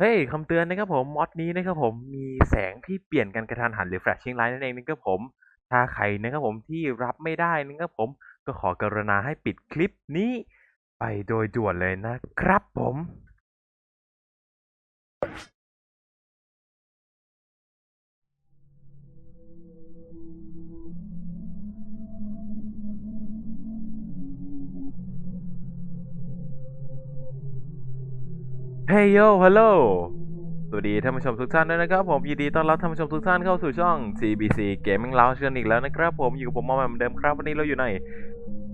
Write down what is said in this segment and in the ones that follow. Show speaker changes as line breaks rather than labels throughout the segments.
เฮ้ยคำเตือนนะครับผมมอดนี้นะครับผมมีแสงที่เปลี่ยนกันกระทันหันหรือ flashing light นั่นเองนะครับผม ถ้าใครนะครับผมที่รับไม่ได้นะครับผมก็ขอกรุณาให้ปิดคลิปนี้ไปโดยด่วนเลยนะครับผม เฮ้ยโยฮัลโหลสวัสดีท่านผู้ชมทุกท่านด้วยนะครับผมยินดีต้อนรับท่านผู้ชมทุกท่านเข้าสู่ช่อง CBC Gaming Lounge กันอีกแล้วนะครับผมอยู่กับผมมอมเหมือนเดิมครับ วันนี้เราอยู่ใน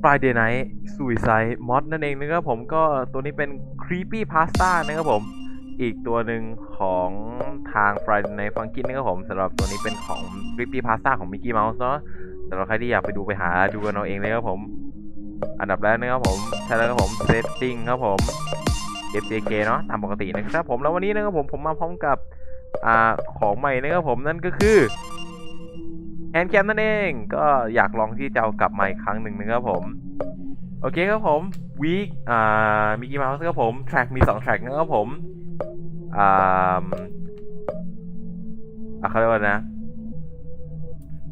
Friday Night Suicide Mod นั่นเองนะครับผมก็ตัวนี้เป็น Creepy Pasta นะครับผม อีกตัวหนึ่งของทาง Friday Night Funkin นะครับผมสำหรับตัวนี้เป็นของ Creepy Pasta ของ Mickey Mouse เนาะสำหรับใครที่อยากไปดูไปหาดูกันเอาเองเลยครับผม อันดับแรกนะครับผมใช่แล้วครับผม Setting ครับผม FJK เนาะตามปกตินะครับผมแล้ววันนี้นะครับผมผมมาพร้อมกับอ่าของใหม่นะครับผมนั่นก็คือแฮนด์แคมนั่นเองก็อยากลองที่จะเอากลับมาอีกครั้งหนึ่งนะครับผม โอเคครับผมวีคอ่ามิกกี้เมาส์ครับผมแทร็กมี2แทร็กนะครับผมอ่าอะเขาเรียกว่านะ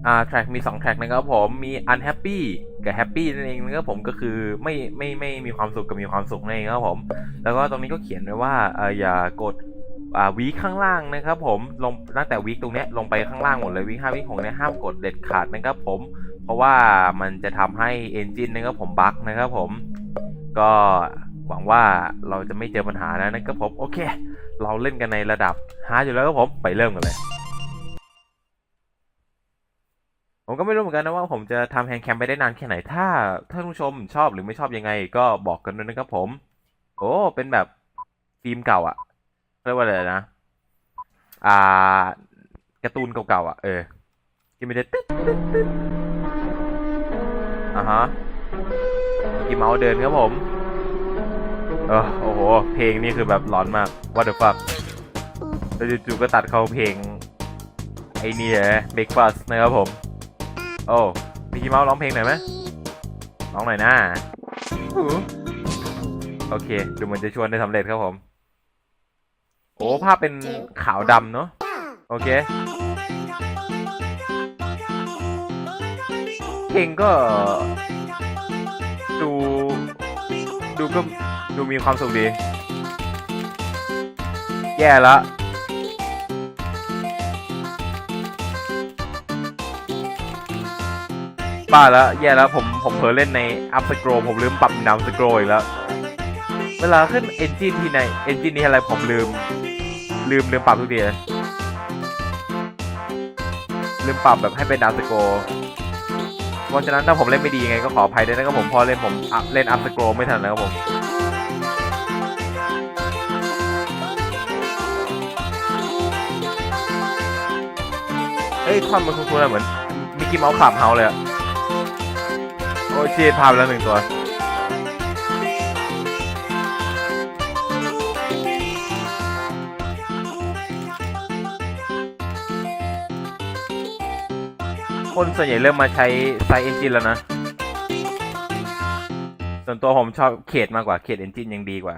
อ่าแทร็กมี2แทร็กนะครับผมมี unhappy กับ happy นั่นเองนะครับผมก็คือไม่ไม่ไม่มีความสุขกับมีความสุขนั่นเองครับผม แล้วก็ตรงนี้ก็เขียนไว้ว่าเอออย่ากดอ่าวีข้างล่างนะครับผมลงตั้งแต่วีตรงเนี้ยลงไปข้างล่างหมดเลยวีห้าวีหกเนี่ยห้ามกดเด็ดขาดนะครับผม เพราะว่ามันจะทำให้เอนจินนะครับผมบั๊กนะครับผม ก็หวังว่าเราจะไม่เจอปัญหานะนะครับผมโอเค เราเล่นกันในระดับฮาร์ดอยู่แล้วครับผมไปเริ่มกันเลย ผมก็ไม่รู้เหมือนกันนะว่าผมจะทำแฮนด์แคมไปได้นานแค่ไหน ถ้าท่านผู้ชมชอบหรือไม่ชอบยังไง ก็บอกกันด้วยนะครับผม โอ้ เป็นแบบฟิล์มเก่าอะเรียกว่าอะไรนะ อ่าการ์ตูนเก่าๆอะเออ ที่ไม่ได้ตึ๊ดตึ๊ดตึ๊ดอ่าฮะกีเมาส์เดินครับผม เออโอ้โห เพลงนี่คือแบบร้อนมาก what the fuck แล้วจู่ๆก็ตัดเข้าเพลงไอ้นี่แหละ Make Fuss นะครับผม โอ้มิกกี้เมาส์ร้องเพลงหน่อยไหมร้องหน่อยนะอู้โอเค ดูเหมือนจะชวนได้สำเร็จครับผม โอ้ภาพเป็นขาวดำเนาะโอเค เพลงก็ ดู ดูก็ดูมีความสุขดี แย่ละ บ้าแล้วแย่แล้วผมผมเผลอเล่นในอัพสโครผมลืมปรับดาวสโครอีกแล้ว เวลาขึ้นเอนจินที่ไหนเอนจินนี้อะไรผมลืม ลืมลืมปรับทุกทีเลยลืมปรับแบบให้เป็นดาวสโครเพราะฉะนั้นถ้าผมเล่นไม่ดียังไงก็ขออภัยด้วยนะครับผมพอเล่นผมเล่นอัพสโครไม่ทันแล้วครับผมเอ้ยท่อนมันคุ้นๆเหมือนมิกกี้เมาส์ขับเฮาเลยอะ โอ้ยชีดพาไปแล้วหนึ่งตัว คนส่วนใหญ่เริ่มมาใช้ไซเอนจินแล้วนะ ส่วนตัวผมชอบเขตมากกว่าเขตเอนจินยังดีกว่า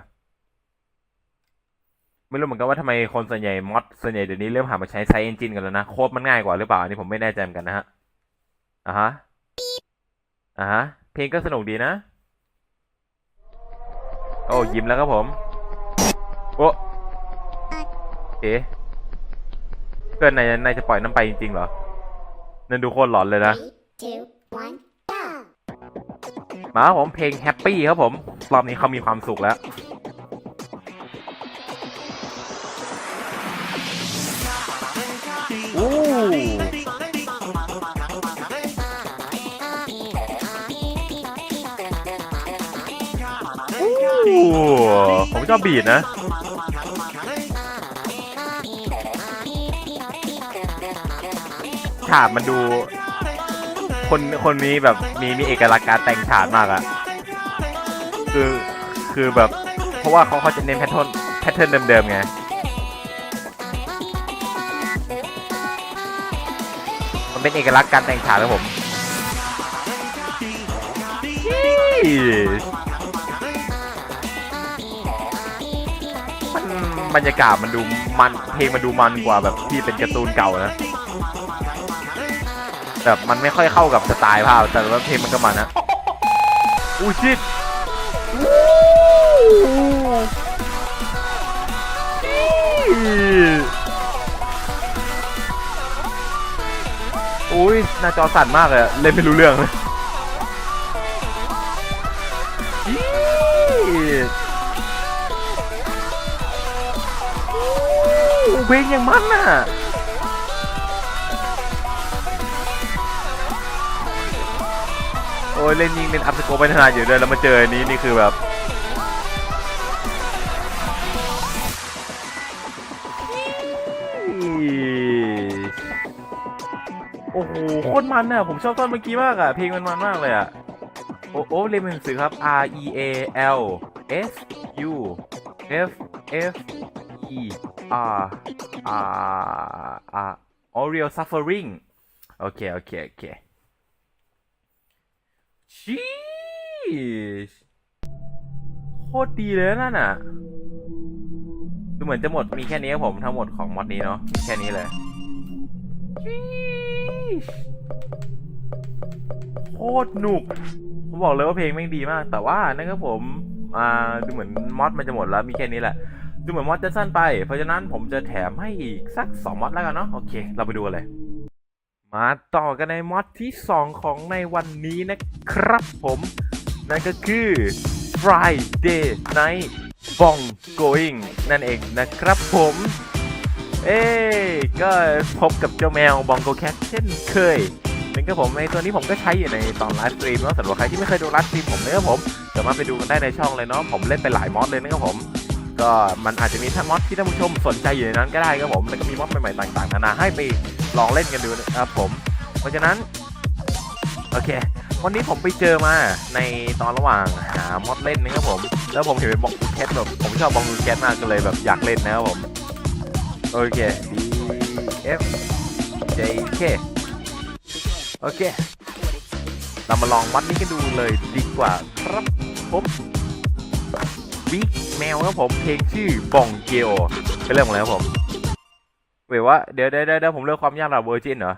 ไม่รู้เหมือนกันว่าทำไมคนส่วนใหญ่มอดส่วนใหญ่เดี๋ยวนี้เริ่มหันมาใช้ไซเอนจินกันแล้วนะ โค้ดมันง่ายกว่าหรือเปล่า อันนี้ผมไม่แน่ใจเหมือนกันนะฮะอะฮะ อะฮะ เพลงก็สนุกดีนะ โอ้ยิ้มแล้วครับผม โอ้เอ๊เพื่อนนายนจะปล่อยน้ำไปจริงๆเหรอนั่นดูโคตรหลอนเลยนะ
Three, two, one,
มาครับผมเพลงแฮปปี้ครับผม รอบนี้เขามีความสุขแล้วอู้ ผมชอบบีดนะ ฉากมันดู คนคนนี้แบบมีมีเอกลักษณ์การแต่งฉากมากอะคือคือแบบ เพราะว่าเขาเขาจะเน้นแพทเทิร์นแพทเทิร์นเดิมๆไงมันเป็นเอกลักษณ์การแต่งฉากครับผม บรรยากาศมันดูมันเพลงมันดูมันกว่าแบบที่เป็นการ์ตูนเก่านะแบบมันไม่ค่อยเข้ากับสไตล์ภาพแต่ว่าเพลงมันก็มันนะอู้ชิดอุ้ยหน้าจอสั่นมากเลยอะเล่นไม่รู้เรื่องเลย เพลงอย่างมันน่ะโอ้ยเล่นยิงเล่นอัพสโกปไปขนาดอยู่เลยแล้วมาเจออันนี้นี่คือแบบโอ้โหโคตรมันอะผมชอบตอนเมื่อกี้มากอะ เพลงมันมันมากเลยอะ โอ้โอ้เล่นเป็นหนังสือครับ R E A L S U F F E R R R Oriel Suffering โอเค โอเค โอเคชีสโคตรดีเลยนั่นน่ะ ดูเหมือนจะหมดมีแค่นี้ครับผมทั้งหมดของมอดนี้เนาะมีแค่นี้เลยชีสโคตรหนุก ผมบอกเลยว่าเพลงแม่งดีมาก แต่ว่านะครับผม อ่า ดูเหมือนมอดมันจะหมดแล้วมีแค่นี้แหละ ดูเหมือนมอดจะสั้นไป เพราะฉะนั้นผมจะแถมให้อีกสักสองมอดแล้วกันเนาะ โอเค เราไปดูเลย มาต่อกันในมอดที่ 2 ของในวันนี้นะครับผม นั่นก็คือ Friday Night Bong Going นั่นเองนะครับผม เอ้ก็พบกับเจ้าแมวบองโกแคทเช่นเคยนั่นก็ผมในตัวนี้ผมก็ใช้อยู่ในตอนไลฟ์สตรีมเนาะสำหรับใครที่ไม่เคยดูไลฟ์สตรีมผมเนะครับผมสามารถไปดูกันได้ในช่องเลยเนาะผมเล่นไปหลายมอดเลยนะครับผม ก็มันอาจจะมีท่านมอดที่ท่านผู้ชมสนใจอยู่ในนั้นก็ได้ครับผม แล้วก็มีมอดใหม่ๆต่างๆนานาให้ไปลองเล่นกันดูนะครับผม เพราะฉะนั้น โอเค วันนี้ผมไปเจอมาในตอนระหว่างหามอดเล่นนะครับผม แล้วผมเห็นเป็นบองกูแคทแบบผมชอบบองกูแคทมากก็เลยแบบอยากเล่นนะครับผม โอเค D F J K โอเค เรามาลองมอดนี้กันดูเลยดีกว่าครับผม วิกแมวครับผมเพลงชื่อบองเกโอเป็นเรื่องของอะไรครับผมเว้ยว่าเดี๋ยวเดี๋ยวเดี๋ยวผมเลือกความยากระดับเวอร์จินเหรอ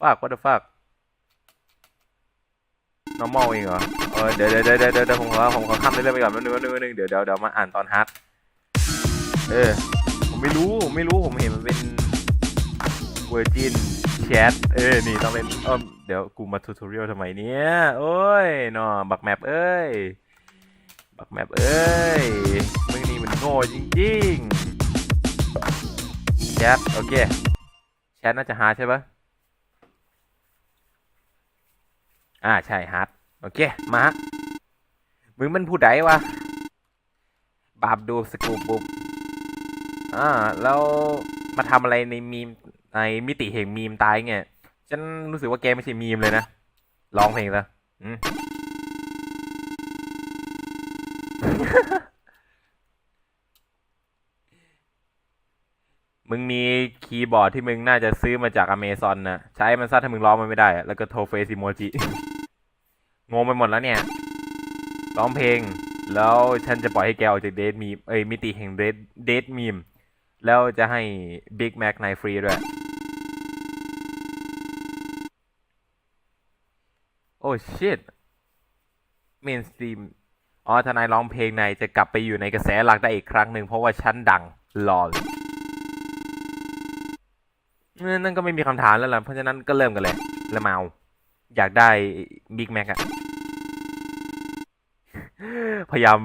ฟาก what the fuck normal เองเหรอเออเดี๋ยวเดี๋ยวเดี๋ยวเดี๋ยวผมขอผมขอข้ามเรื่องไปก่อนแป๊บนึงแป๊บนึงแป๊บนึงเดี๋ยวเดี๋ยวเดี๋ยวมาอ่านตอนฮาร์ดเออผมไม่รู้ผมไม่รู้ผมเห็นมันเป็น Virgin Chat เออนี่ต้องเป็นเออเดี๋ยวกูมาทูทอเรียลทำไมเนี่ยโอ้ยนาะบักแมปเอ้ย บักแมปเอ้ยมึงนี่มันโง่จริงๆแชทโอเคแชทน่าจะหาใช่ปะอ่าใช่ฮาร์ดโอเค มาร์คมึงมันผู้ใดวะ บาบดูสกูปบุบอ่า แล้วมาทำอะไรในมีมในมิติแห่งมีมตายเงี้ยฉันรู้สึกว่าแกไม่ใช่มีมเลยนะ ร้องเพลงซะอืม มึงมีคีย์บอร์ดที่มึงน่าจะซื้อมาจากอเมซอนนะใช้มันซะถ้ามึงร้องมันไม่ได้ แล้วก็โทรเฟซ i โมจิ งงไปหมดแล้วเนี่ย ร้องเพลง แล้วฉันจะปล่อยให้แกออกจากเดทมีเอ้ยมิติแห่งเดทเดทมีม แล้วจะให้บิ๊กแม็กในฟรีด้วย โอ้ชิตเมนสตรีมอ๋อทนายร้องเพลงในจะกลับไปอยู่ในกระแสหลักได้อีกครั้งหนึ่งเพราะว่าฉันดังลอล นั่นก็ไม่มีคำถามแล้วล่ะ เพราะฉะนั้นก็เริ่มกันเลย ละเมา อยากได้บิ๊กแม็กอะพยายาม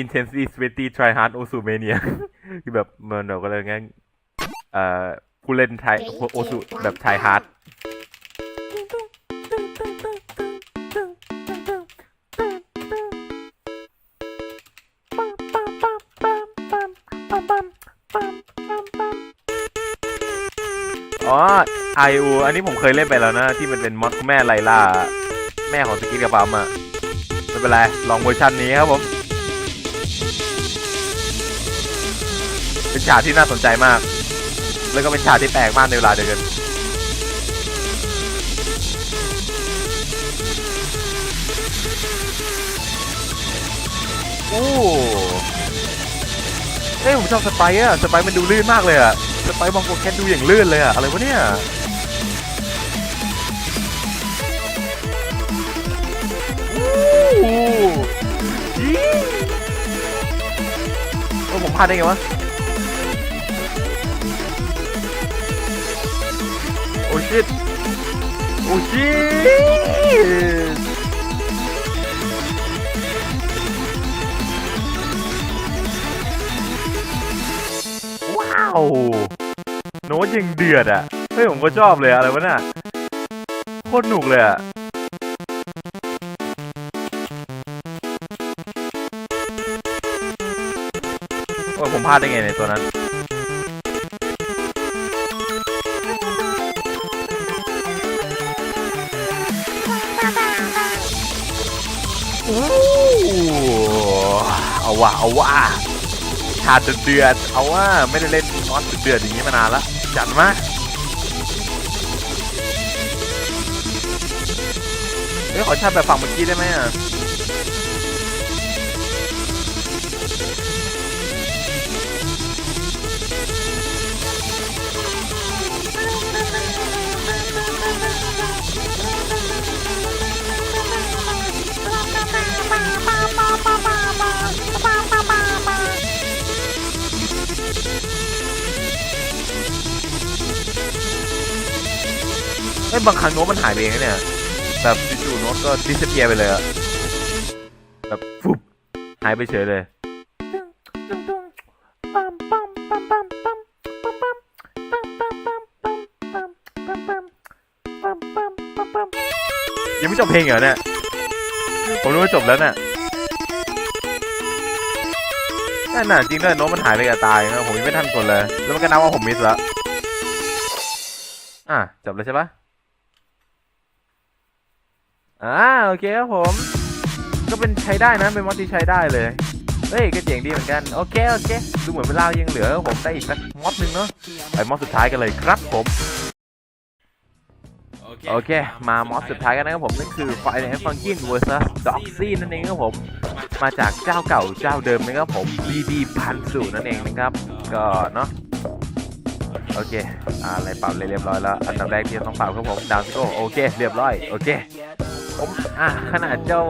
intensely sweaty try hard o s u mania คือแบบเมันเราก็เลยงั้นเอ่อผู้เล่นไทยโอสุแบบ try hard อ๋อ IU อันนี้ผมเคยเล่นไปแล้วนะ ที่มันเป็นมอดแม่ไลล่า แม่ของสกิทกับปั๊มอะไม่เป็นไร ลองเวอร์ชันนี้ครับผม เป็นฉากที่น่าสนใจมาก แล้วก็เป็นฉากที่แปลกมากในเวลาเดียวกันอู้เอ้ยผมชอบสไปร์อะสไปร์มันดูลื่นมากเลยอะสไปร์บางโปรแกนดูอย่างลื่นเลยอะอะไรวะเนี่ย พลาดได้ไงวะ โอ้ชิตโอ้ชิตว้าว โน้ตยังเดือดอะ เฮ้ยผมก็ชอบเลยอะอะไรวะน่ะ โคตรหนุกเลยอะ พลาดได้ไงในตัวนั้นอ้เอาว่ะเอาว่ะชาติเดือดเอาว่าไม่ได้เล่นมอนเดือดอย่างนี้มานานละจัดมาเฮ้ยขอชาติแบบฝั่งเมื่อกี้ได้ไหมอะ ฮ้ยบางครั้งโน้ตมันหายไปเองนะเนี่ยแบบจู่ๆโน้ตก็ดิสเพียไปเลยอะแบบฟุบหายไปเฉยเลยยังไม่จบเพลงเหรอเนี่ยผมรู้ว่าจบแล้วเนี่ยนั่นน่ะจริงด้วยโน้ตมันหายไปกับตายนะผมยังไม่ทันกดเลย แล้วมันก็นับว่าผมมิสแล้วอะจบแล้วใช่ปะ อ่าโอเคครับผม ก็เป็นใช้ได้นะเป็นมอดที่ใช้ได้เลย เฮ้ยก็เจ๋งดีเหมือนกัน โอเคโอเค ดูเหมือนเวลายังเหลือผมได้อีกสักมอดหนึ่งเนาะไปมอดสุดท้ายกันเลยครับผมโอเค มามอสสุดท้ายกันนะครับผมนั่นคือ Fire and Funkin vs Doxy นั่นเองครับผม มาจากเจ้าเก่าเจ้าเดิมนะครับผม BB พันสูนั่นเองนะครับ ก็เนาะโอเคอ่าอะไรเป่าเลยเรียบร้อยแล้ว อันดับแรกที่ต้องเป่าครับผม ดาวซิโก้ โอเค เรียบร้อย โอเคผม อะขนาดเจ้า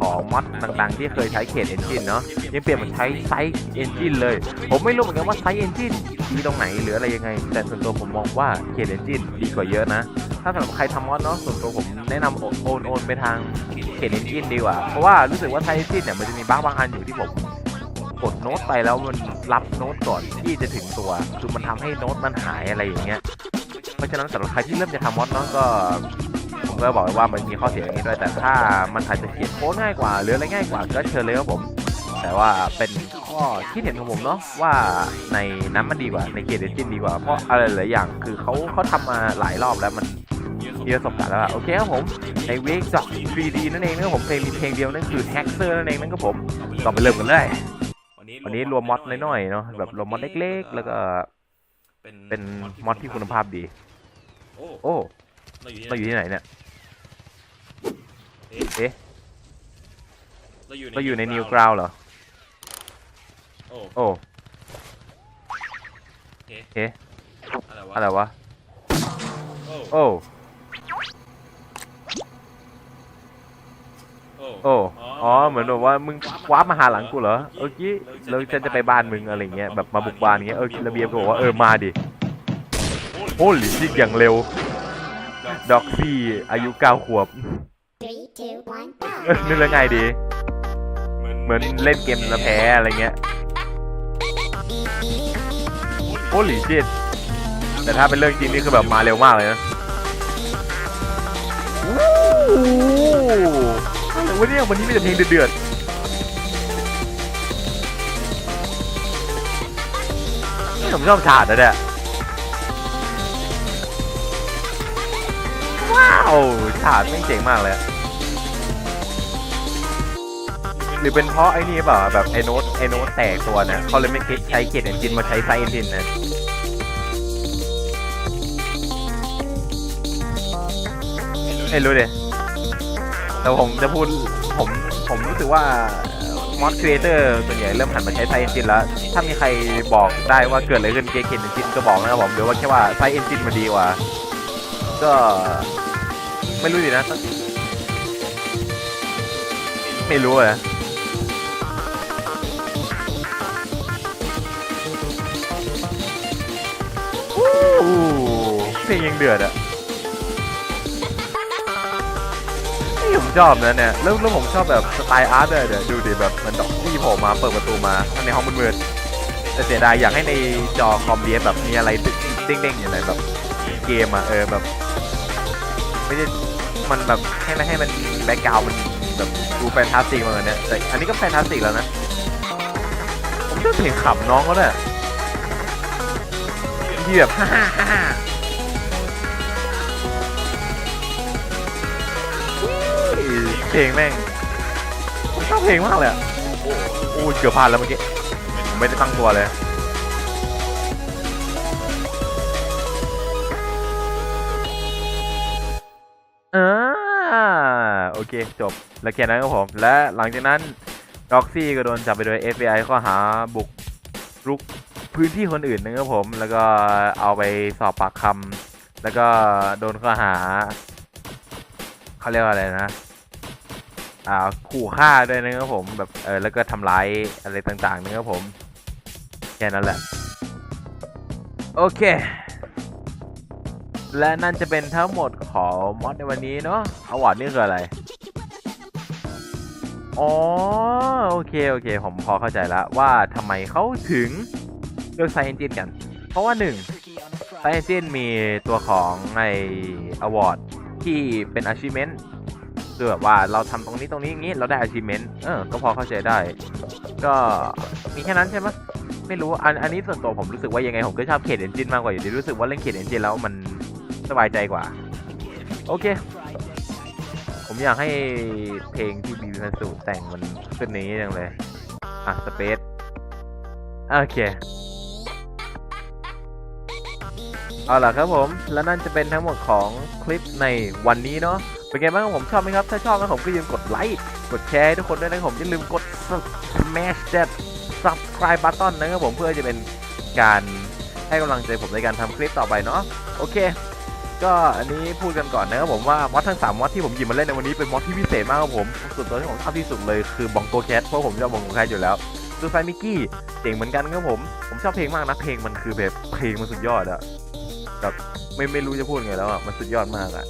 ของมอดต่างๆ ที่เคยใช้เขตเอนจินเนาะยังเปลี่ยนมาใช้ไซส์เอนจินเลย ผมไม่รู้เหมือนกันว่าไซส์เอนจินดีตรงไหนหรืออะไรยังไง แต่ส่วนตัวผมมองว่าเขตเอนจินดีกว่าเยอะนะ ถ้าสำหรับใครทำมอดเนาะส่วนตัวผมแนะนำโอนโอนไปทางเขตเอนจินดีกว่า เพราะว่ารู้สึกว่าไซส์เอนจินเนี่ยมันจะมีบางบางอันอยู่ที่ผมกดโน้ตไปแล้วมันรับโน้ตก่อนที่จะถึงตัว คือมันทำให้โน้ตมันหายอะไรอย่างเงี้ย เพราะฉะนั้นสำหรับใครที่เริ่มจะทำมอดเนาะก็ ก็บอกไว้ว่ามันมีข้อเสียอย่างนี้ด้วยแต่ถ้ามันอาจจะเขียนโค้ดง่ายกว่าหรืออะไรง่ายกว่าก็เชิญเลยครับผม แต่ว่าเป็นข้อคิดเห็นของผมเนาะว่าในนั้นมันดีกว่าในเกียร์เดจินดีกว่าเพราะอะไรหลายอย่างคือเขาเขาทำมาหลายรอบแล้วมันมีประสบการณ์แล้วอะโอเคครับผมในเวกจาก 3D นั่นเองนะครับผมเพลงมีเพลงเดียวนั่นคือ Hacker นั่นเองนั่นก็ผมก็ไปเริ่มกันเลยวันนี้รวมมอดน้อยๆเนาะแบบรวมมอดเล็กๆ แล้วก็เป็นมอดที่คุณภาพดี
โอ้
โอ้
เราอยู่ที่
เราอยู่ที่ไหนเนี่ย เอ๊ะ
เราอยู่
เราอยู่ในนิวกราวเหรอ
โอ้
โอ้
เอ๊ะ
เอ๊ะ
อะไรวะ
อะไรวะ
โอ้
โอ้
โอ้
โอ้อ๋อ เหมือนแบบว่ามึงว้าร์ปมาหาหลังกูเหรอเออกี้แล้วฉันจะไปบ้านมึงอะไรเงี้ย แบบมาบุกบ้านเงี้ย เออระเบียบก็บอกว่าเออมาดิ โอ้หลิชิกอย่างเร็ว ด็อกซี่อายุเก้าขวบ นึกแล้วไงดี เหมือนเล่นเกมแล้วแพ้อะไรเงี้ยโอ้หลิชิตแต่ถ้าเป็นเรื่องจริงนี่คือแบบมาเร็วมากเลยนะวู้อะไรวะเนี่ยวันนี้มีแต่เพลงเดือดๆนี่ผมชอบฉาดนะเนี่ยว้าวฉาดไม่เจ๋งมากเลย หรือเป็นเพราะไอ้นี่เปล่าแบบไอ้โน้ตไอ้โน้ตแตกตัวนะเขาเลยไม่คิดใช้เกียร์เอนจินมาใช้ไซเอนจินนะไม่รู้ดิแต่ผมจะพูดผมผมรู้สึกว่ามอดครีเอเตอร์ส่วนใหญ่เริ่มหันมาใช้ไซเอนจินแล้ว ถ้ามีใครบอกได้ว่าเกิดอะไรขึ้นเกมเคนเอนจินก็บอกนะครับผมหรือว่าแค่ว่าไซเอนจินมันดีกว่า ก็ไม่รู้ดินะ ไม่รู้อะ วู้เพลงยังเดือดอะนี่ผมชอบนะเนี่ยแล้วแล้วผมชอบแบบสไตล์อาร์ตเลยเดี๋ยวดูดิแบบมันดอกที่โผล่มาเปิดประตูมาข้างในห้องมืดๆแต่เสียดายอยากให้ในจอคอมเดียแบบมีอะไรเด้งๆอย่างไรแบบเกมอะเออแบบ ไม่ได้มันแบบให้มันให้มันแบ็กกราวมันแบบดูแฟนตาสติกมาเลยเนี่ยแต่อันนี้ก็แฟนตาสติกแล้วนะผมชอบเพลงขำน้องเขาเนี่ย ที่แบบฮ่าฮ่าเพลงแม่งชอบเพลงมากเลยอะโอ้โอ้เกือบพลาดแล้วเมื่อกี้ผมไม่ได้ตั้งตัวเลยอ่าโอเค จบ แล้วแค่นั้นครับผม และหลังจากนั้นด็อกซี่ก็โดนจับไปโดย FBI ข้อหาบุกรุก พื้นที่คนอื่นนะครับผม แล้วก็เอาไปสอบปากคำแล้วก็โดนข้อหาเขาเรียกว่าอะไรนะ อ่าขู่ฆ่าด้วยนะครับผมแบบเออแล้วก็ทำร้ายอะไรต่างๆนะครับผมแค่นั้นแหละ โอเค และนั่นจะเป็นทั้งหมดของมอดในวันนี้เนาะอวอร์ดนี่คืออะไรอ๋อโอเค โอเค ผมพอเข้าใจแล้วว่าทำไมเขาถึง เลือกไซเอนจินกัน เพราะว่าหนึ่งไซเอนจินมีตัวของไออวอร์ดที่เป็น achievement คือแบบว่าเราทำตรงนี้ตรงนี้อย่างนี้เราได้ achievement เออก็พอเข้าใจได้ ก็มีแค่นั้นใช่ไหมไม่รู้อันอันนี้ส่วนตัวผมรู้สึกว่ายังไงผมก็ชอบเขตเอนจินมากกว่าอยู่ดีรู้สึกว่าเล่นเขตเอนจินแล้วมันสบายใจกว่า โอเค ผมอยากให้เพลงที่บีบีพันสูแต่งมันขึ้นนี้จังเลย อะสเปซโอเค เอาล่ะครับผม และนั่นจะเป็นทั้งหมดของคลิปในวันนี้เนาะเป็นไงบ้างผมชอบไหมครับ ถ้าชอบนะผมก็อย่าลืมกดไลค์กดแชร์ให้ทุกคนด้วยนะผมอย่าลืมกด smash that subscribe button นะครับผมเพื่อจะเป็นการให้กำลังใจผมในการทำคลิปต่อไปเนาะโอเค ก็อันนี้พูดกันก่อนนะครับผมว่ามอดทั้ง3มอดที่ผมหยิบมาเล่นในวันนี้เป็นมอดที่พิเศษมากครับผมส่วนตัวที่ผมชอบที่สุดเลยคือบองโกแคทเพราะผมชอบบองโกแคทอยู่แล้วซูไฟมิกกี้เจ๋งเหมือนกันครับผมผมชอบเพลงมากนะเพลงมันคือแบบเพลงมันสุดยอดอะ แบบไม่ไม่รู้จะพูดไงแล้วอะมันสุดยอดมากอะ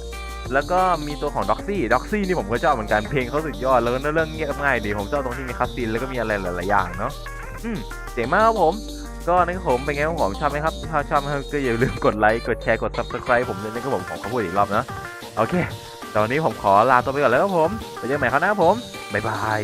แล้วก็มีตัวของด็อกซี่ด็อกซี่นี่ผมก็ชอบเหมือนกันเพลงเขาสุดยอดแล้วเนื้อเรื่องเงียบง่ายดีผมชอบตรงที่มีคัสซีนแล้วก็มีอะไรหลายๆอย่างเนาะอืมเจ๋งมากครับผม ก็นะครับผมเป็นไงครับผมชอบไหมครับถ้าชอบก็อย่าลืมกดไลค์กดแชร์กด subscribe ผมด้วยนะครับผมขอขอพูดอีกรอบนะโอเคตอนนี้ผมขอลาตัวไปก่อนแล้วครับผมไปเจอกันใหม่คราวหน้าครับผมบ๊ายบาย